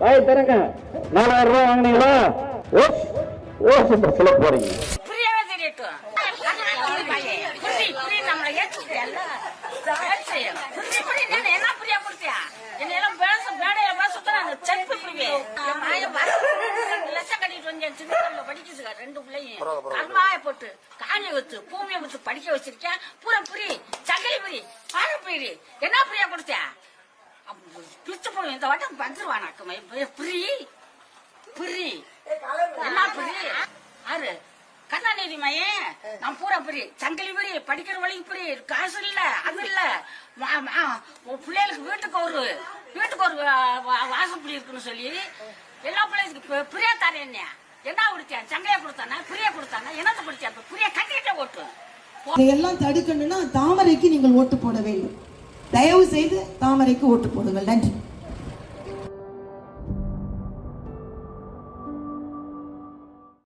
வாய் திறங்க. நாலாயிரம் ரூபாய் வாங்கினீங்களா? ஓ ஓசி பஸ்ல போறீங்க. ரெண்டு பிள்ளையும். கண்மாய போட்டு காணிய வச்சு பூமியை வச்சு படிக்க வச்சிருக்கேன். பூரா புரி சங்கலி புரி பாரு புரி. என்ன புரிய கொடுத்தியா? பிச்சு போடுவேன் இந்த வட்டம் வந்துருவானாக்குமே புரி. புரி. என்ன புரி? ஆறு கண்ணாநீதி மையன் நான் பூரா புரி. சங்கிலி புரி படிக்கிற வழிக்கு புரி. காசு இல்ல அது இல்ல. பிள்ளைகளுக்கு வீட்டுக்கு ஒரு வீட்டுக்கு ஒரு வாசப்படி இருக்குன்னு சொல்லி எல்லா பிள்ளைகளுக்கு புரியா தாரேன் என்ன என்ன கொடுத்தியா சங்கையா கொடுத்தானா? புரியா கொடுத்தானா? என்னத்தை இப்ப புரியா கட்டிக்கிட்டே ஓட்டு. இதையெல்லாம் தடுக்கணும்னா தாமரைக்கு நீங்கள் ஓட்டு போட வேண்டும் தயவு செய்து தாமரைக்கு ஓட்டு போடுங்கள். நன்றி.